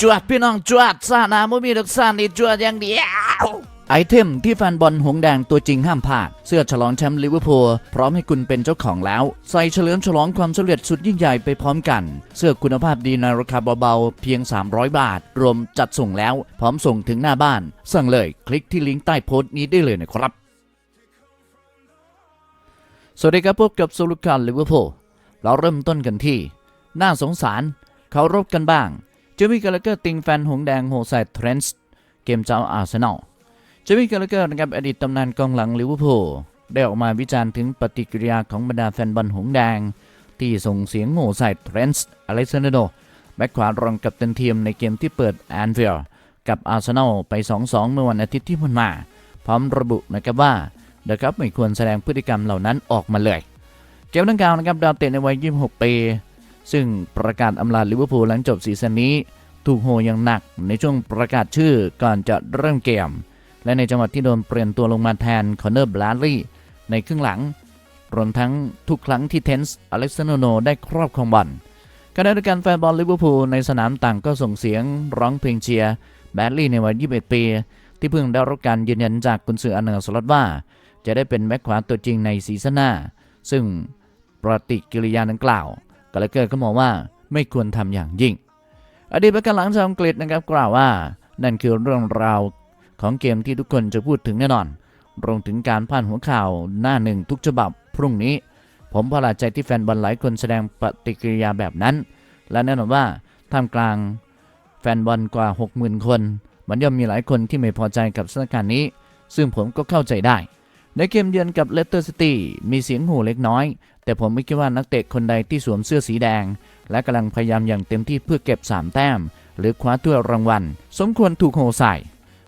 จวดพี่น้องจวดซานาไม่มีดอกซานี่จวดอย่างเดียวไอเทมที่แฟนบอลหงแดงตัวจริงห้ามพลาด เสื้อฉลองแชมป์ลิเวอร์พูลพร้อมให้คุณเป็นเจ้าของแล้ว ใส่เฉลิมฉลองความสำเร็จสุดยิ่งใหญ่ไปพร้อมกัน เสื้อคุณภาพดีในราคาเบาๆ เพียง 300 บาท รวมจัดส่งแล้ว พร้อมส่งถึงหน้าบ้าน สั่งเลยคลิกที่ลิงก์ใต้โพสต์นี้ได้เลยนะครับ สวัสดีครับพบกับโซลูการลิเวอร์พูลเราเริ่มต้นกันที่ น่าสงสาร เขารบกันบ้าง จมี่กาลเกอร์ติงแฟนหงแดงโฮไซเทรนส์เกมเจ้าอาร์เซนอลเจมี่กาลเกอร์นะครับอดีตตำนานกองหลังลิเวอร์พูลได้ออกมาวิจารณ์ถึงปฏิกิริยาของบรรดาแฟนบอลหงแดง ที่ส่งเสียงโห่ใส่เทรนส์อเล็กซานโดแบ็คขวารองกับเตันทีมในเกมที่เปิดแอนฟิลด์กับอาร์เซนอลไป 2-2 เมื่อวันอาทิตย์ที่ผ่านมา พร้อมระบุนะครับว่าเดอะครับไม่ควรแสดงพฤติกรรมเหล่านั้นออกมาเลย เกมดังกล่าวนะครับดาวเตะในวัย 26 ปี ซึ่งประกาศอำลาลิเวอร์พูลหลังจบซีซั่นนี้ ถูกโหอย่างหนักในช่วงประกาศชื่อก่อนจะเริ่มเกม และในจังหวะที่โดนเปลี่ยนตัวลงมาแทนคอนเนอร์บลารีในครึ่งหลัง รวมทั้งทุกครั้งที่เทนส์อเล็กซานโนได้ครอบครองบอลขณะเดียวกันแฟนบอลลิเวอร์พูลในสนามต่างก็ส่งเสียงร้องเพลงเชียร์แบดลี่ในวัย 21 ปี ที่เพิ่งได้รับการยืนยันจากกุนซืออันเนอร์สลอตว่า จะได้เป็นแบ็คขวาตัวจริงในซีซั่นหน้า ซึ่งปฏิกิริยาดังกล่าว กาลเกอร์ก็มองว่าไม่ควรทำอย่างยิ่ง อดีตประกันหลังชาวอังกฤษนะครับกล่าวว่า นั่นคือเรื่องราวของเกมที่ทุกคนจะพูดถึงแน่นอน รวมถึงการผ่านหัวข่าวหน้าหนึ่งทุกฉบับพรุ่งนี้ ผมประหลาดใจที่แฟนบอลหลายคนแสดงปฏิกิริยาแบบนั้น และแน่นอนว่าท่ามกลางแฟนบอลกว่า 60,000 คน มันย่อมมีหลายคนที่ไม่พอใจกับสถานการณ์นี้ ซึ่งผมก็เข้าใจได้ ในเกมเยือนกับเลสเตอร์ซิตี้มีเสียงห่เล็กน้อย แต่ผมไม่คิดว่านักเตะคนใดที่สวมเสื้อสีแดง และกำลังพยายามอย่างเต็มที่เพื่อเก็บ 3 แต้ม หรือคว้าถ้วยรางวัล สมควรถูกโหใส่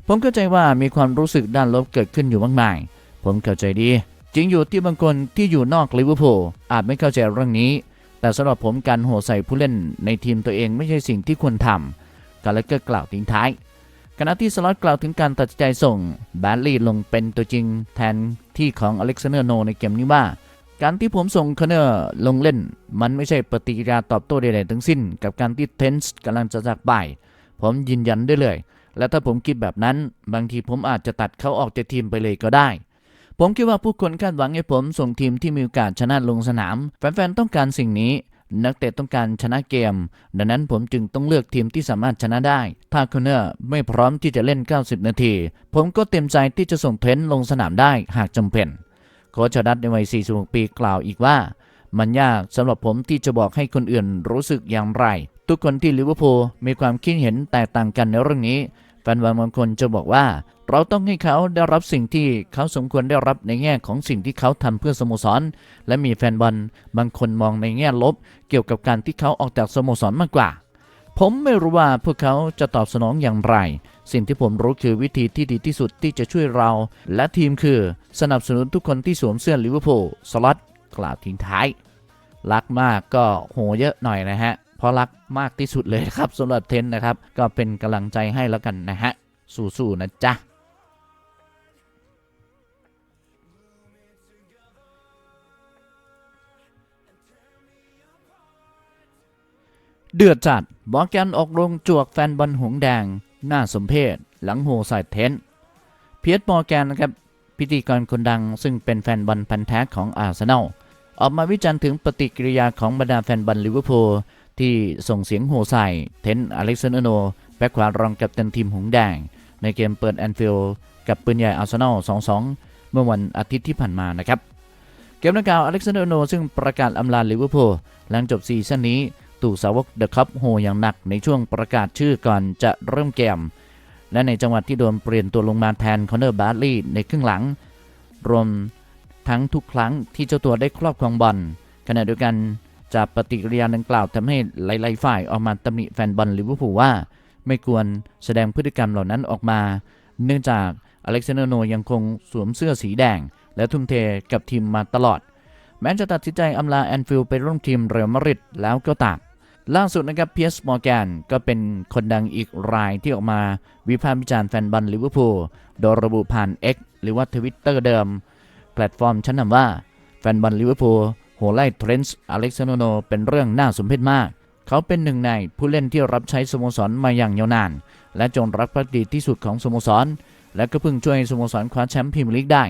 ผมเข้าใจว่ามีความรู้สึกด้านลบเกิดขึ้นอยู่มากมาย ผมเข้าใจดี จริงอยู่ที่บางคนที่อยู่นอกลิเวอร์พูลอาจไม่เข้าใจเรื่องนี้ แต่สำหรับผมการโหใส่ผู้เล่นในทีมตัวเองไม่ใช่สิ่งที่ควรทำกาเลเกอร์กล่าวทิ้งท้าย ขณะที่สล็อตกล่าวถึงการตัดใจส่งแบดลีย์ลงเป็นตัวจริงแทนที่ของอเล็กซานเดอร์โนในเกมนี้ว่าการที่ผมส่งคอนเนอร์ลงเล่น มันไม่ใช่ปฏิกิริยาตอบโต้ใดๆทั้งสิ้น กับการที่เทนส์กำลังจะจากไป ผมยืนยันได้เลย และถ้าผมคิดแบบนั้น บางทีผมอาจจะตัดเขาออกจากทีมไปเลยก็ได้ ผมคิดว่าผู้คนคาดหวังให้ผมส่งทีมที่มีโอกาสชนะลงสนาม แฟนๆต้องการสิ่งนี้ นักเตะต้องการชนะเกม ดังนั้นผมจึงต้องเลือกทีมที่สามารถชนะได้ ถ้าคอนเนอร์ไม่พร้อมที่จะเล่น 90 นาที ผมก็เต็มใจที่จะส่งเทรนต์ลงสนามได้หากจำเป็น โค้ชดัตในวัย 46 ปีกล่าวอีกว่า มันยากสำหรับผมที่จะบอกให้คนอื่นรู้สึกอย่างไร ทุกคนที่ลิเวอร์พูลมีความคิดเห็นแตกต่างกันในเรื่องนี้แฟนบอลบางคนจะบอกว่าเราต้องให้เขาได้รับสิ่งที่เขาสมควรได้รับในแง่ของสิ่งที่เขาทำเพื่อสโมสร และมีแฟนบอลบางคนมองในแง่ลบ เกี่ยวกับการที่เขาออกจากสโมสรมากกว่า ผมไม่รู้ว่าพวกเขาจะตอบสนองอย่างไร สิ่งที่ผมรู้คือวิธีที่ดีที่สุดที่จะช่วยเรา และทีมคือสนับสนุนทุกคนที่สวมเสื้อลิเวอร์พูลสล็อตกล่าวทิ้งท้าย รักมากก็โหเยอะหน่อยนะฮะเพราะรักมากที่สุดเลยครับสำหรับเทนนะครับ ก็เป็นกำลังใจให้แล้วกันนะฮะสู้ๆนะจ๊ะ เดือดจัดบอกแกนออกโรงจวกแฟนบอลหงแดง หน้าสมเพชหลังโหใส่เทนเพียร์มอร์แกนนะครับพิธีกรคนดังซึ่งเป็นแฟนบอลพันธุ์แท้ของอาร์เซนอลออกมาวิจารณ์ถึงปฏิกิริยาของบรรดาแฟนบอลลิเวอร์พูลที่ส่งเสียงโห่ใส่เทนอเล็กซานโนแบ็คขวารองกับตันทีมหงแดง ในเกมเปิดแอนฟิลด์กับปืนใหญ่อาร์เซนอล 2-2 เมื่อวันอาทิตย์ที่ผ่านมานะครับ เกมดังกล่าวอเล็กซานโนซึ่งประกาศอำลาลิเวอร์พูลหลังจบซีซั่นนี้ ถูกสาวกเดอะคัพโหอย่างหนักในช่วงประกาศชื่อก่อนจะเริ่มเกม และในจังหวัดที่โดนเปลี่ยนตัวลงมาแทนคอนเนอร์บาร์ลีย์ในครึ่งหลัง รวมทั้งทุกครั้งที่เจ้าตัวได้ครอบครองบอลขณะเดียวกันจากปฏิกิริยาดังกล่าวทำให้หลายๆฝ่ายออกมาตำหนิแฟนบอลลิเวอร์พูลว่า ไม่ควรแสดงพฤติกรรมเหล่านั้นออกมา เนื่องจากอเล็กซานโนยังคงสวมเสื้อสีแดง และทุ่มเทกับทีมมาตลอด แม้จะตัดสินใจอำลาแอนฟิลด์ไปร่วมทีมเรอัลมาดริดแล้วก็ตาม ล่าสุดนะครับเพียสมอร์แกนก็เป็นคนดังอีกรายที่ออกมา วิพากษ์วิจารณ์แฟนบอลลิเวอร์พูลโดยระบุผ่าน X หรือว่าทวิตเตอร์เดิม แพลตฟอร์มชั้นนำว่า แฟนบอลลิเวอร์พูลโหไล่เทรนส์อเล็กซานโนเป็นเรื่องน่าสมเพชมาก เขาเป็นหนึ่งในผู้เล่นที่รับใช้สโมสรมาอย่างยาวนาน และจงรักภักดีที่สุดของสโมสร และก็เพิ่งช่วยให้สโมสรคว้าแชมป์พรีเมียร์ลีกได้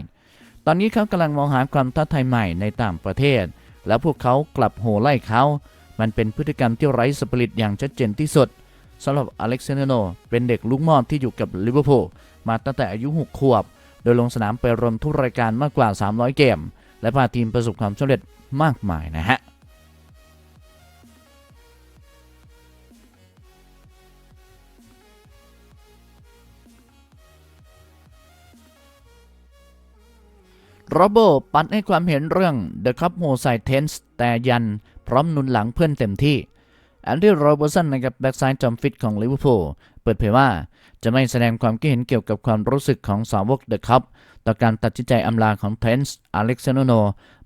ตอนนี้เขากำลังมองหาความท้าทายใหม่ในต่างประเทศ และพวกเขากลับโห่ไล่เขา มันเป็นพฤติกรรมที่ไร้สปิริตอย่างชัดเจนที่สุดสำหรับอเล็กซานเดโนเป็นเด็กลูกม่อที่อยู่กับลิเวอร์พูลมาตั้งแต่อายุ 6 ขวบ โดยลงสนามไปรวมทุกรายการมากกว่า 300 เกม และพาทีมประสบความสำเร็จมากมายนะฮะโรโบปัดให้ความเห็นเรื่อง The Cup โฮไซเทนส์แต่ยัน พร้อมนุนหลังเพื่อนเต็มที่แอนดี้โรเบอร์สันนะครับแบ็กซ้ายจอมฟิตของลิเวอร์พูลเปิดเผยว่าจะไม่แสดงความคิดเห็นเกี่ยวกับความรู้สึกของสาวกเดอะคัพต่อการตัดสินใจอำลาของเทนส์อเล็กซานโน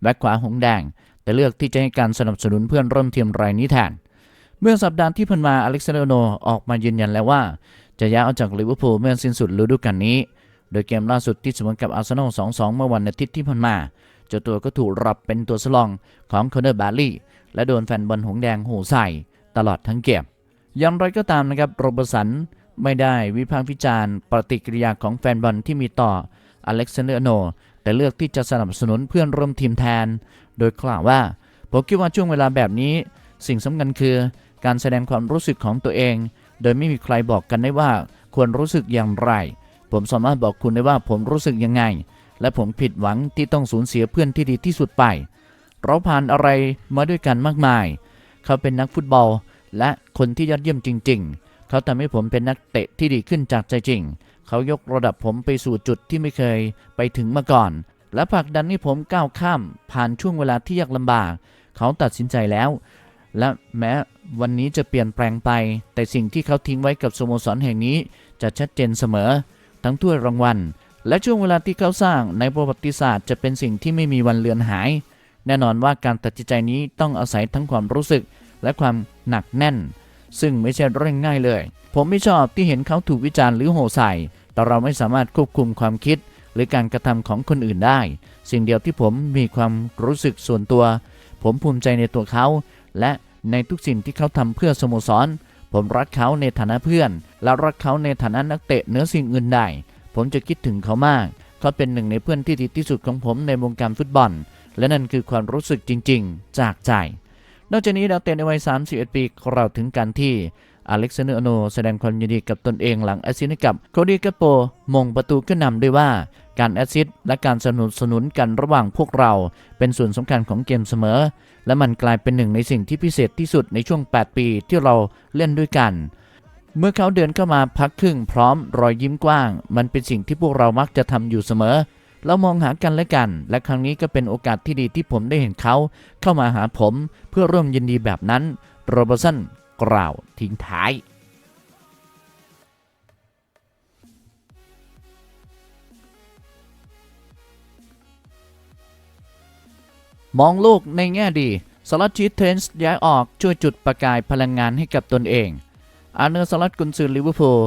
แบ็กขวาหงแดง แต่เลือกที่จะให้การสนับสนุนเพื่อนร่วมทีมรายนี้แทน เมื่อสัปดาห์ที่ผ่านมาอเล็กซานโนออกมายืนยันแล้วว่า จะย้ายออกจากลิเวอร์พูลเมื่อสิ้นสุดฤดูกาลนี้ โดยเกมล่าสุดที่เสมอกับอาร์เซนอล 2-2 เมื่อวันอาทิตย์ที่ผ่านมาเจ้าตัวก็ถูกรับเป็นตัวสลองของคอนเนอร์บาร์ลี และโดนแฟนบอลหงแดงโห่ใส่ตลอดทั้งเกมอย่างไรก็ตามนะครับโรเบอร์สันไม่ได้วิพากษ์วิจารณ์ปฏิกิริยาของแฟนบอลที่มีต่ออเล็กซานเดอร์โน แต่เลือกที่จะสนับสนุนเพื่อนร่วมทีมแทน โดยกล่าวว่า ผมคิดว่าช่วงเวลาแบบนี้ สิ่งสำคัญคือ การแสดงความรู้สึกของตัวเอง โดยไม่มีใครบอกกันได้ว่าควรรู้สึกอย่างไร ผมสามารถบอกคุณได้ว่าผมรู้สึกยังไง และผมผิดหวังที่ต้องสูญเสียเพื่อนที่ดีที่สุดไป เราผ่านอะไรมาด้วยกันมากมาย เขาเป็นนักฟุตบอล และคนที่ยอดเยี่ยมจริง ๆ เขาทำให้ผมเป็นนักเตะที่ดีขึ้นจากใจจริง เขายกระดับผมไปสู่จุดที่ไม่เคยไปถึงมาก่อน และผลักดันให้ผมก้าวข้าม ผ่านช่วงเวลาที่ยากลำบาก เขาตัดสินใจแล้ว และแม้วันนี้จะเปลี่ยนแปลงไป แต่สิ่งที่เขาทิ้งไว้กับสโมสรแห่งนี้จะชัดเจนเสมอ ทั้งถ้วยรางวัลและช่วงเวลาที่เขาสร้างในประวัติศาสตร์จะเป็นสิ่งที่ไม่มีวันเลือนหาย แน่นอนว่าการตัดสินใจนี้ต้องอาศัยทั้งความรู้สึกและความหนักแน่น ซึ่งไม่ใช่เรื่องง่ายเลย ผมไม่ชอบที่เห็นเขาถูกวิจารณ์หรือโห่ใส่ แต่เราไม่สามารถควบคุมความคิด หรือการกระทำของคนอื่นได้ สิ่งเดียวที่ผมมีความรู้สึกส่วนตัว ผมภูมิใจในตัวเขา และในทุกสิ่งที่เขาทำเพื่อสโมสร ผมรักเขาในฐานะเพื่อน และรักเขาในฐานะนักเตะเหนือสิ่งอื่นใด ผมจะคิดถึงเขามาก เขาเป็นหนึ่งในเพื่อนที่ดีที่สุดของผมในวงการฟุตบอล และนั่นคือความรู้สึกจริง ๆ จากใจ นอกจากนี้ดาวเตะในวัย 31 ปีกล่าวถึงการที่อเล็กซานเดอร์โนแสดงความยินดีกับตนเองหลังแอซิสต์ให้กับโคดี้กัปโปมงประตูขึ้นนำด้วยว่าการแอซิสต์และการสนับสนุนกันระหว่างพวกเรา เป็นส่วนสำคัญของเกมเสมอ และมันกลายเป็นหนึ่งในสิ่งที่พิเศษที่สุดในช่วง 8 ปีที่เราเล่นด้วยกัน เมื่อเขาเดินเข้ามาพักครึ่งพร้อมรอยยิ้มกว้าง มันเป็นสิ่งที่พวกเรามักจะทำอยู่เสมอ เรามองหากันและกัน และครั้งนี้ก็เป็นโอกาสที่ดีที่ผมได้เห็นเขา เข้ามาหาผมเพื่อร่วมยินดีแบบนั้น โรเบอร์สันกล่าวทิ้งท้ายมองโลกในแง่ดีสลัดชีเทนส์ย้ายออกช่วยจุดประกายพลังงานให้กับตนเอง อาร์เนอร์สลัดกุนซือลิเวอร์พูล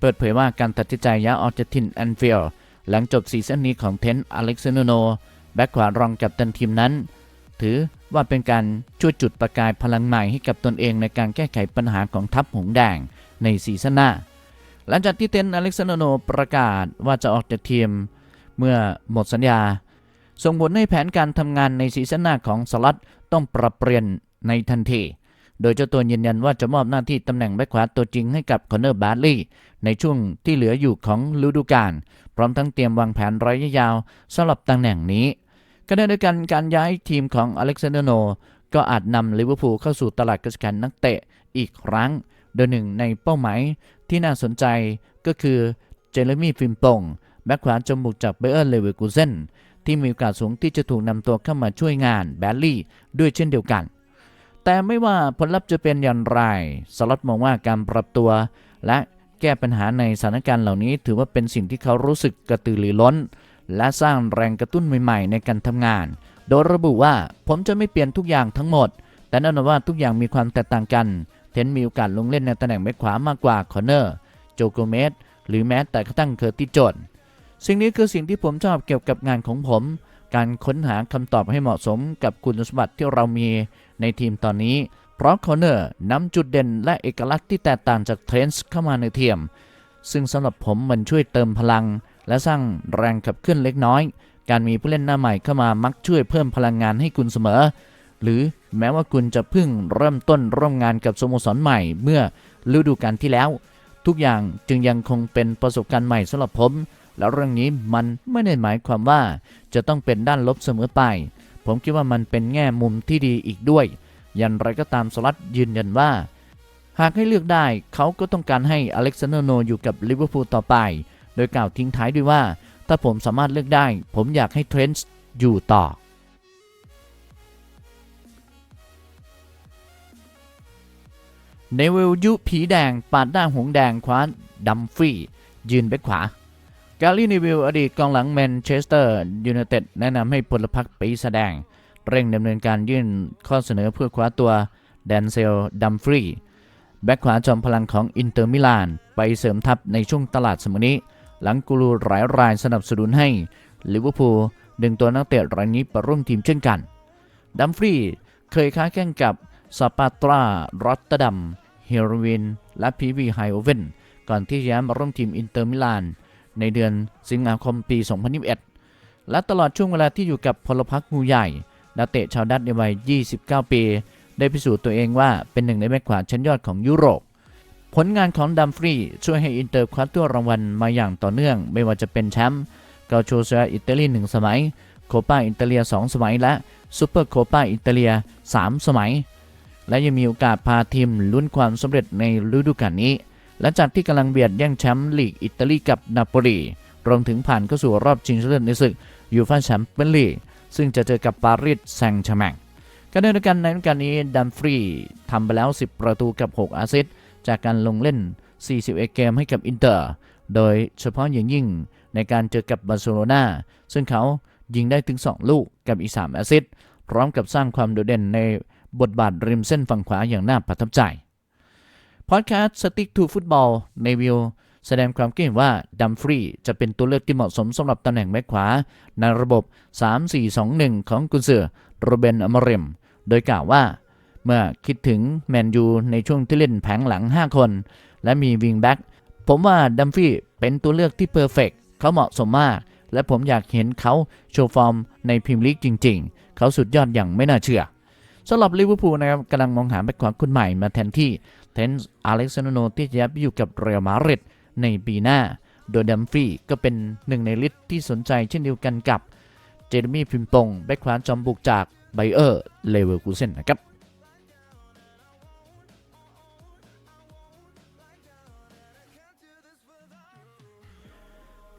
เปิดเผยว่าการตัดสินใจย้ายออกจากทินแอนฟิลด์ หลังจบซีซั่นนี้ของเทนอเล็กซานโนแบ็คขวารองกับตันทีมนั้น ถือว่าเป็นการช่วยจุดประกายพลังใหม่ให้กับตนเองในการแก้ไขปัญหาของทัพหงแดงในซีซั่นหน้า หลังจากที่เทนอเล็กซานโนประกาศว่าจะออกจากทีม เมื่อหมดสัญญา ส่งผลให้แผนการทำงานในซีซั่นหน้าของสลัดต้องปรับเปลี่ยนในทันทีโดยเจ้าตัวยืนยันว่าจะมอบหน้าที่ตำแหน่งแบ็คขวาตัวจริงให้กับคอนเนอร์บาร์ลีย์ในช่วงที่เหลืออยู่ของฤดูกาล พร้อมทั้งเตรียมวางแผนระยะยาวสำหรับตำแหน่งนี้ขณะเดียวกันการย้ายทีมของอเล็กซานเดอร์โน ก็อาจนำลิเวอร์พูลเข้าสู่ตลาดกระแสนักเตะอีกครั้ง โดยหนึ่งในเป้าหมายที่น่าสนใจก็คือเจเรมี่ฟิมปงแบ็คขวาจมูกจากเบเออร์เลเวอร์กูเซนที่มีโอกาสสูงที่จะถูกนำตัวเข้ามาช่วยงานแบลลี่ด้วยเช่นเดียวกัน แต่ไม่ว่าผลลัพธ์จะเป็นอย่างไร สล็อตมองว่าการปรับตัว และ ก้ปัญหาในสถานการณ์เหล่านี้ ถือว่าเป็นสิ่งที่เขารู้สึกกระตือรือร้น และสร้างแรงกระตุ้นใหม่ๆ ในการทำงาน โดยระบุว่าผมจะไม่เปลี่ยนทุกอย่างทั้งหมด แต่แน่นอนว่าทุกอย่างมีความแตกต่างกัน เทนมีโอกาสลงเล่นในตำแหน่งแบ็คขวามากกว่าคอเนอร์ โจโกเมสหรือแม้แต่กระทั่งเคอร์ติจนสิ่งนี้คือสิ่งที่ผมชอบเกี่ยวกับงานของผม การค้นหาคำตอบให้เหมาะสมกับคุณสมบัติที่เรามีในทีมตอนนี้ เพราะคอนเนอร์นำจุดเด่นและเอกลักษณ์ที่แตกต่างจากเทรนส์เข้ามาในเทียม ซึ่งสำหรับผมมันช่วยเติมพลัง และสร้างแรงขับเคลื่อนเล็กน้อย การมีผู้เล่นหน้าใหม่เข้ามามักช่วยเพิ่มพลังงานให้คุณเสมอ หรือแม้ว่าคุณจะเพิ่งเริ่มต้นร่วมงานกับสโมสรใหม่เมื่อฤดูกาลที่แล้ว ทุกอย่างจึงยังคงเป็นประสบการณ์ใหม่สำหรับผม แล้วเรื่องนี้มันไม่ได้หมายความว่าจะต้องเป็นด้านลบเสมอไป ผมคิดว่ามันเป็นแง่มุมที่ดีอีกด้วย ยันไรก็ตามสลัดยืนยันว่า หากให้เลือกได้เขาก็ต้องการให้อเล็กซานเดอร์โนอยู่กับลิเวอร์พูลต่อไป โดยกล่าวทิ้งท้ายด้วยว่า ถ้าผมสามารถเลือกได้ ผมอยากให้เทรนส์อยู่ต่อเนวิลยุผีแดง ปาดหน้าหงแดงคว้าดัมฟรียืนแบ็คขวา กาลีนิวิลอดีตกองหลังแมนเชสเตอร์ยูไนเต็ดแนะนำให้พลพรรคปีแสดง เร่งดำเนินการยื่นข้อเสนอเพื่อคว้าตัวแดนเซลดัมฟรีแบ็คขวาจอมพลังของอินเตอร์มิลาน ไปเสริมทัพในช่วงตลาดสมนี้ หลังกูรูหลายรายสนับสนุนให้ลิเวอร์พูลดึงตัวนักเตะรายนี้ไปร่วมทีมเช่นกัน ดัมฟรีเคยค้าแข่งกับสปาตรารอตเตอร์ดัมเฮโรวิน และพีวีไฮโอเวนก่อนที่จะย้ายมาร่วมทีมอินเตอร์มิลาน ในเดือนสิงหาคมปี 2021 และตลอดช่วงเวลาที่อยู่กับพลพรรคงูใหญ่ นักเตะชาวดัตช์ในวัย 29 ปี ได้พิสูจน์ตัวเองว่าเป็นหนึ่งในแบ็คขวาชั้นยอดของยุโรป ผลงานของดัมฟรีช่วยให้อินเตอร์คว้าตัวรางวัลมาอย่างต่อเนื่อง ไม่ว่าจะเป็นแชมป์เกาโชเซียอิตาลีหนึ่งสมัย โคปาอิตาเลีย 2 สมัย และซูเปอร์โคปาอิตาเลีย 3 สมัย และยังมีโอกาสพาทีมลุ้นความสำเร็จในฤดูกาลนี้และจากที่กำลังเบียดแย่งแชมป์ลีกอิตาลีกับนาโปลีรวมถึงผ่านเข้าสู่รอบชิงชนะเลิศในศึกยูฟ่าแชมเปี้ยนลีก ซึ่งจะเจอกับปารีสแซงต์แชร์แมงการเดินกันในฤดูกาลนี้ดัมฟรีทำไปแล้ว 10 ประตูกับ 6 อาซิสต์จากการลงเล่น 41 เกมให้กับอินเตอร์ โดยเฉพาะอย่างยิ่งในการเจอกับบาร์เซโลนาซึ่งเขายิงได้ถึง 2 ลูกกับอีก 3 แอสซิสต์พร้อมกับสร้างความโดดเด่นในบทบาทริมเส้นฝั่งขวาอย่างน่าประทับใจ พอดแคสต์สติ๊กทูฟุตบอลในวิว แสดงความคิดเห็นว่าดัมฟรีย์จะเป็นตัวเลือกที่เหมาะสมสำหรับตำแหน่งแบ็คขวา ในระบบ 3-4-2-1 ของกุนซือโรเบนอมเรม โดยกล่าวว่า เมื่อคิดถึงแมนยูในช่วงที่เล่นแผงหลัง 5 คน และมีวิงแบ็กผมว่าดัมฟรีย์เป็นตัวเลือกที่เพอร์เฟกเขาเหมาะสมมาก และผมอยากเห็นเขาโชว์ฟอร์มในพรีเมียร์ลีกจริง ๆ เขาสุดยอดอย่างไม่น่าเชื่อสำหรับลิเวอร์พูลนะครับกำลังมองหาแบ็คขวาคนใหม่มาแทนที่เทนส์อเล็กซานโนที่จะย้ายไปอยู่กับเรอัลมาดริด ในปีหน้า โดยดัมฟรีก็เป็นหนึ่งในลิสต์ที่สนใจเช่นเดียวกันกับเจเรมี่พิมปงแบ็คขวาจอมบุกจากไบเออร์เลเวอร์คูเซนนะครับ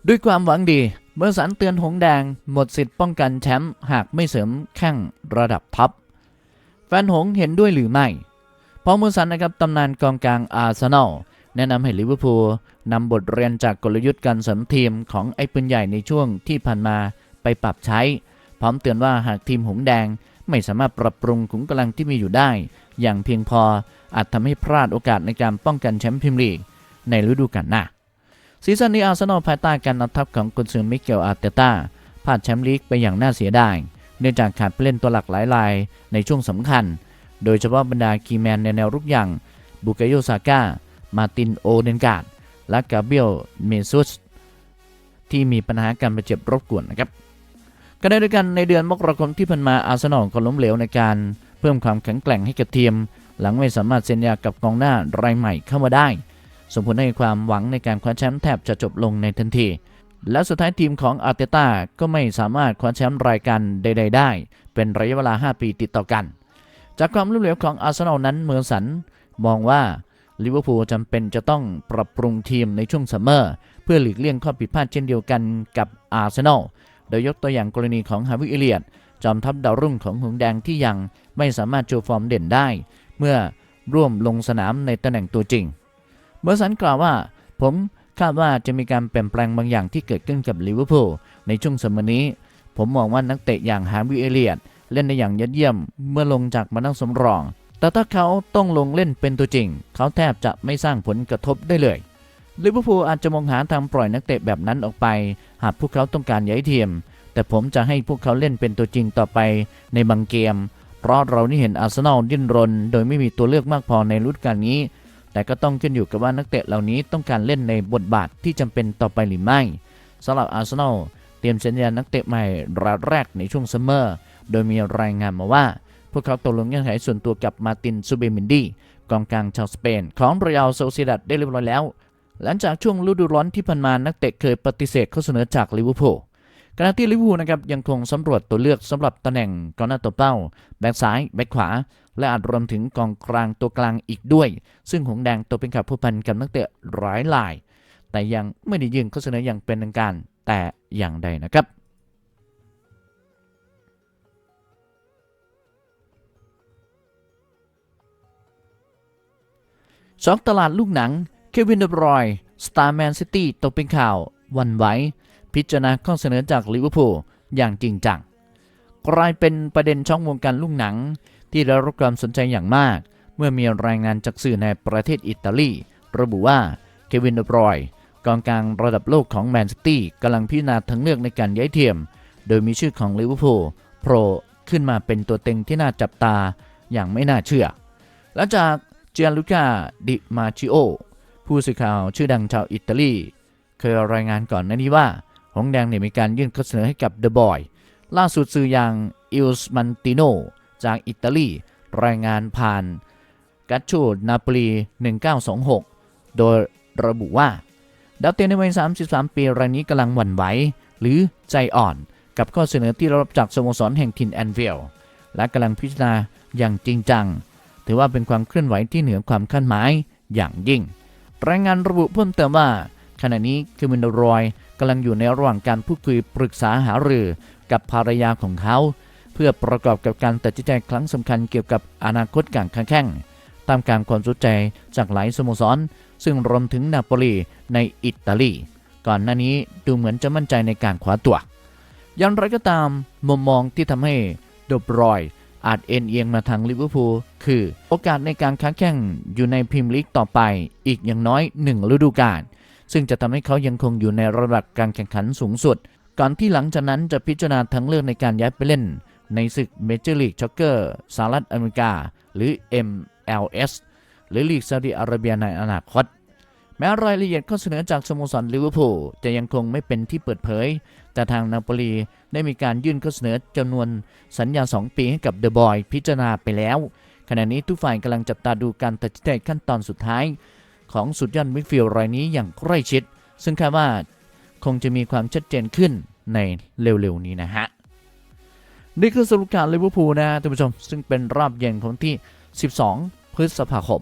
ด้วยความหวังดี เมื่อสันเตือนหงแดง หมดสิทธิ์ป้องกันแชมป์หากไม่เสริมแข้งระดับท็อปแฟนหงเห็นด้วยหรือไม่ เพราะเมื่อสันนะครับตำนานกองกลางอาร์เซนอล แนะนำให้ลิเวอร์พูลนำบทเรียนจากกลยุทธ์การเสริมทีมของไอ้ปืนใหญ่ในช่วงที่ผ่านมาไปปรับใช้ พร้อมเตือนว่าหากทีมหงแดงไม่สามารถปรับปรุงขุมกำลังที่มีอยู่ได้ อย่างเพียงพออาจทำให้พลาดโอกาสในการป้องกันแชมป์พรีเมียร์ลีกในฤดูกาลหน้าซีซั่นนี้อาร์เซนอลภายใต้การนำทัพของกุนซือมิเกลอาร์เตต้าพลาดแชมป์ลีกไปอย่างน่าเสียดายเนื่องจากขาดผู้เล่นตัวหลักหลายรายในช่วงสำคัญ โดยเฉพาะบรรดาคีแมนในแนวรุกอย่างบุกโยซาก้า มาตินโอเดนการ์ดและกาเบียลเมซุสที่มีปัญหาการบาดเจ็บรบกวนนะครับก็ได้ด้วยกันในเดือนมกราคมที่ผ่านมาอาร์เซนอลก็ล้มเหลวในการเพิ่มความแข็งแกร่งให้กับทีม หลังไม่สามารถเซ็นยากับกองหน้ารายใหม่เข้ามาได้ ส่งผลให้ความหวังในการคว้าแชมป์แทบจะจบลงในทันที และสุดท้ายทีมของอาร์เตต้าก็ไม่สามารถคว้าแชมป์รายการใด ๆ ได้ เป็นระยะเวลา 5 ปีติดต่อกัน จากความล้มเหลวของอาร์เซนอลนั้นเมืองสันมองว่า ลิเวอร์พูลจำเป็นจะต้องปรับปรุงทีมในช่วงซัมเมอร์ เพื่อหลีกเลี่ยงข้อผิดพลาดเช่นเดียวกันกับอาร์เซนอลโดยยกตัวอย่างกรณีของฮาวิเอเลียตจอมทัพดาวรุ่งของหงแดงที่ยังไม่สามารถโชว์ฟอร์มเด่นได้ เมื่อร่วมลงสนามในตำแหน่งตัวจริงเมอร์สันกล่าวว่า ผมคาดว่าจะมีการเปลี่ยนแปลงบางอย่างที่เกิดขึ้นกับลิเวอร์พูลในช่วงสมัยนี้ ผมมองว่านักเตะอย่างฮาวิเอเลียตเล่นได้อย่างยอดเยี่ยม เมื่อลงจากมานั่งสำรอง แต่ถ้าเขาต้องลงเล่นเป็นตัวจริง เขาแทบจะไม่สร้างผลกระทบได้เลยลิเวอร์พูลอาจจะมองหาทางปล่อยนักเตะแบบนั้นออกไป หากพวกเขาต้องการย้ายทีม แต่ผมจะให้พวกเขาเล่นเป็นตัวจริงต่อไปในบางเกม เพราะเรานี่เห็นอาร์เซนอลดิ้นรน โดยไม่มีตัวเลือกมากพอในฤดูกาลนี้ แต่ก็ต้องขึ้นอยู่กับว่านักเตะเหล่านี้ต้องการเล่นในบทบาทที่จำเป็นต่อไปหรือไม่สำหรับอาร์เซนอลเตรียมสัญญานักเตะใหม่รายแรกในช่วงซัมเมอร์ โดยมีรายงานมาว่า พวกเขาตกลงเงื่อนไขส่วนตัวกับมาตินซูเบมินดีกองกลางชาวสเปน ของเรอัลโซเซดัดได้เรียบร้อยแล้ว หลังจากช่วงฤดูร้อนที่ผ่านมานักเตะเคยปฏิเสธข้อเสนอจากลิเวอร์พูลขณะที่ลิเวอร์พูลนะครับยังคงสำรวจตัวเลือกสำหรับตำแหน่งกองหน้าตัวเป้า แบ็กซ้าย แบ็กขวา และอาจรวมถึงกองกลางตัวกลางอีกด้วย ซึ่งหงแดงตัวเป็นขับผู้พันกับนักเตะหลายราย แต่ยังไม่ได้ยื่นข้อเสนออย่างเป็นทางการแต่อย่างใดนะครับ สองตลาดลูกหนัง เควินเดบรอยสตาร์แมนซิตี้ตกเป็นข่าววันไหว พิจารณาข้อเสนอจากลิเวอร์พูลอย่างจริงจัง กลายเป็นประเด็นช่องวงการลูกหนัง ที่ได้รับความสนใจอย่างมาก เมื่อมีรายงานจากสื่อในประเทศอิตาลี ระบุว่าเควินเดบรอยกองกลางระดับโลกของแมนซิตี้กำลังพิจารณาทางเลือกในการย้ายเทียม โดยมีชื่อของลิเวอร์พูลโผล่ขึ้นมาเป็นตัวเต็งที่น่าจับตาอย่างไม่น่าเชื่อ หลังจาก เจียนลูกาดิมาชิโอ ผู้สื่อข่าวชื่อดังชาวอิตาลี เคยรายงานก่อนหน้านี้ว่าหงแดงเนี่ยมีการยื่นข้อเสนอให้กับเดอะบอยล่าสุดสื่ออย่างอิลส์มันติโนจากอิตาลี รายงานผ่านกัตโชนาปลี 1926 โดยระบุว่า ดาวเตียนในวัย 33 ปีรายนี้กำลังหวั่นไหว หรือใจอ่อนกับข้อเสนอที่รับจากสโมสรแห่งถิ่นแอนฟิลและกำลังพิจารณาอย่างจริงจัง ถือว่าเป็นความเคลื่อนไหวที่เหนือความคาดหมายอย่างยิ่ง รายงานระบุเพิ่มเติมว่า ขณะนี้เควินโดรอยกำลังอยู่ในระหว่างการพูดคุยปรึกษาหารือกับภรรยาของเขา เพื่อประกอบกับการตัดสินใจครั้งสำคัญเกี่ยวกับอนาคตการค้าแข่งตามการความสนใจจากหลายสโมสร ซึ่งรวมถึงนาโปลีในอิตาลี ก่อนหน้านี้ดูเหมือนจะมั่นใจในการคว้าตัวอย่างไรก็ตามมุมมองที่ทำให้โดบรอย อาจเอ็นเอียงมาทางลิเวอร์พูลคือโอกาสในการค้าแข่งอยู่ในพรีเมียร์ลีกต่อไปอีกอย่างน้อย 1 ฤดูกาลซึ่งจะทำให้เขายังคงอยู่ในระดับการแข่งขันสูงสุด ก่อนที่หลังจากนั้นจะพิจารณาทางเลือกในการย้ายไปเล่น ในศึกเมเจอร์ลีกช็อกเกอร์สหรัฐอเมริกา หรือ MLS หรือลีกซาอุดิอาระเบียในอนาคต แม้รายละเอียดข้อเสนอจากสโมสรลิเวอร์พูลจะยังคงไม่เป็นที่เปิดเผย แต่ทางนาโปลีได้มีการยื่นข้อเสนอจำนวนสัญญา 2 ปีให้กับเดอะบอยพิจารณาไปแล้ว ขณะนี้ทุกฝ่ายกำลังจับตาดูการตัดสินใจขั้นตอนสุดท้าย ของสุดยอดมิดฟิลด์รายนี้อย่างใกล้ชิด ซึ่งคาดว่าคงจะมีความชัดเจนขึ้นในเร็วๆนี้นะฮะนี่คือสรุปการลิเวอร์พูลนะท่านผู้ชมซึ่งเป็นรอบเย็นของที่ 12 พฤษภาคม